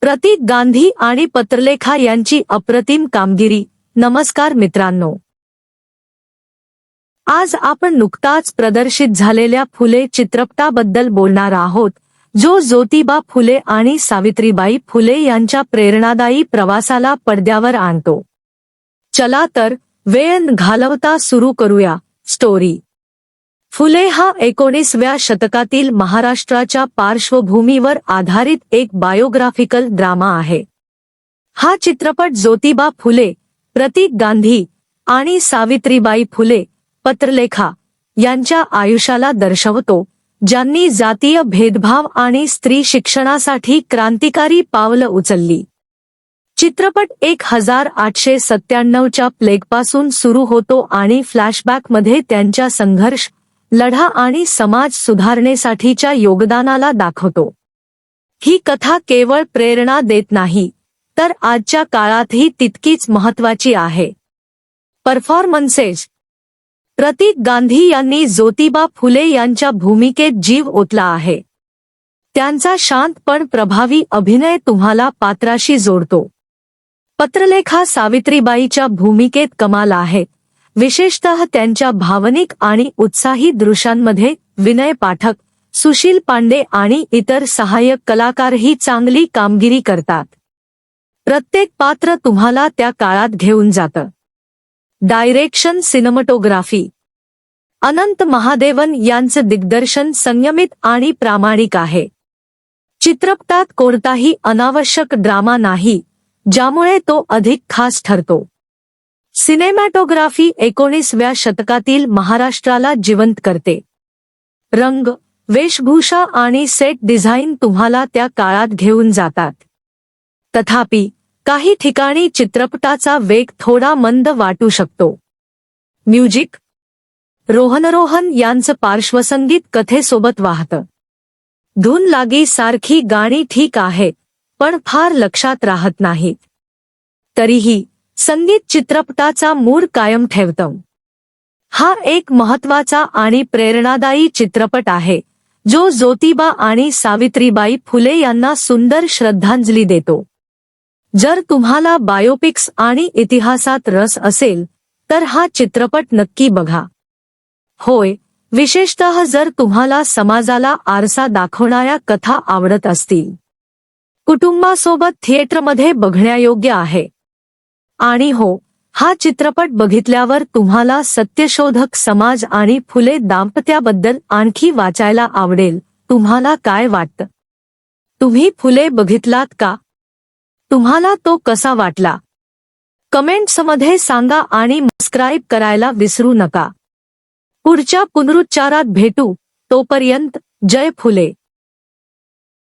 प्रतीक गांधी आणि पत्रलेखा यांची अप्रतिम कामगिरी. नमस्कार मित्रांनो. आज आपण नुकताच प्रदर्शित झालेल्या फुले चित्रपटाबद्दल बोलणार आहोत जो ज्योतिबा फुले आणि सावित्रीबाई फुले यांच्या प्रेरणादायी प्रवासाला पडद्यावर आणतो. चला तर वेळ घालवता सुरू करूया स्टोरी फुले हा एकोणीसव्या शतकातील महाराष्ट्राच्या पार्श्वभूमीवर आधारित एक बायोग्राफिकल ड्रामा आहे. हा चित्रपट ज्योतिबा फुले प्रतीक गांधी आणि सावित्रीबाई फुले पत्रलेखा यांच्या आयुष्याला दर्शवतो ज्यांनी जातीय भेदभाव आणि स्त्री शिक्षणासाठी क्रांतिकारी पावलं उचलली. चित्रपट एक हजार आठशे सत्त्याण्णवच्या प्लेगपासून सुरू होतो आणि फ्लॅशबॅकमध्ये त्यांच्या संघर्ष लढा आणि समाज सुधारणेसाठीच्या योगदानाला दाखवतो. ही कथा केवळ प्रेरणा देत नाही तर आजच्या काळातही तितकीच महत्वाची आहे. परफॉर्मन्सेस. प्रतीक गांधी यांनी ज्योतिबा फुले यांच्या भूमिकेत जीव ओतला आहे. त्यांचा शांत पण प्रभावी अभिनय तुम्हाला पात्राशी जोडतो. पत्रलेखा सावित्रीबाईच्या भूमिकेत कमाल आहेत विशेषतः त्यांच्या भावनिक आणि उत्साही दृश्यांमध्ये विनय पाठक सुशील पांडे आणि इतर सहाय्यक कलाकारही चांगली कामगिरी करतात. प्रत्येक पात्र तुम्हाला त्या काळात घेऊन जातं. डायरेक्शन सिनेमटोग्राफी. अनंत महादेवन यांचं दिग्दर्शन संयमित आणि प्रामाणिक आहे. चित्रपटात कोणताही अनावश्यक ड्रामा नाही ज्यामुळे तो अधिक खास ठरतो. सिनेमॅटोग्राफी एकोणीसव्या शतकातील महाराष्ट्राला जिवंत करते. रंग वेशभूषा आणि सेट डिझाईन तुम्हाला त्या काळात घेऊन जातात. तथापि काही ठिकाणी चित्रपटाचा वेग थोडा मंद वाटू शकतो. म्युझिक. रोहनरोहन यांचं पार्श्वसंगीत कथेसोबत वाहतं. धून लागी सारखी गाणी ठीक आहेत पण फार लक्षात राहत नाहीत. तरीही संगीत चित्रपटाचा मूड कायम ठेवतं. हा एक महत्त्वाचा आणि प्रेरणादायी चित्रपट आहे जो ज्योतिबा आणि सावित्रीबाई फुले यांना सुंदर श्रद्धांजली देतो. जर तुम्हाला बायोपिक्स आणि इतिहासात रस असेल तर हा चित्रपट नक्की बघा. होय विशेषतः जर तुम्हाला समाजाला आरसा दाखवणाऱ्या कथा आवडत असतील. कुटुंबासोबत थिएटरमध्ये बघण्यायोग्य आहे. आणि हो हा चित्रपट बघितल्यावर तुम्हाला सत्यशोधक समाज आणि फुले दाम्पत्याबद्दल आणखी वाचायला आवडेल. तुम्हाला काय वाटतं? तुम्ही फुले बघितलात का? तुम्हाला तो कसा वाटला? कमेंट्समध्ये सांगा आणि सबस्क्राईब करायला विसरू नका. पुढच्या पुनरुच्चारात भेटू. तोपर्यंत जय फुले.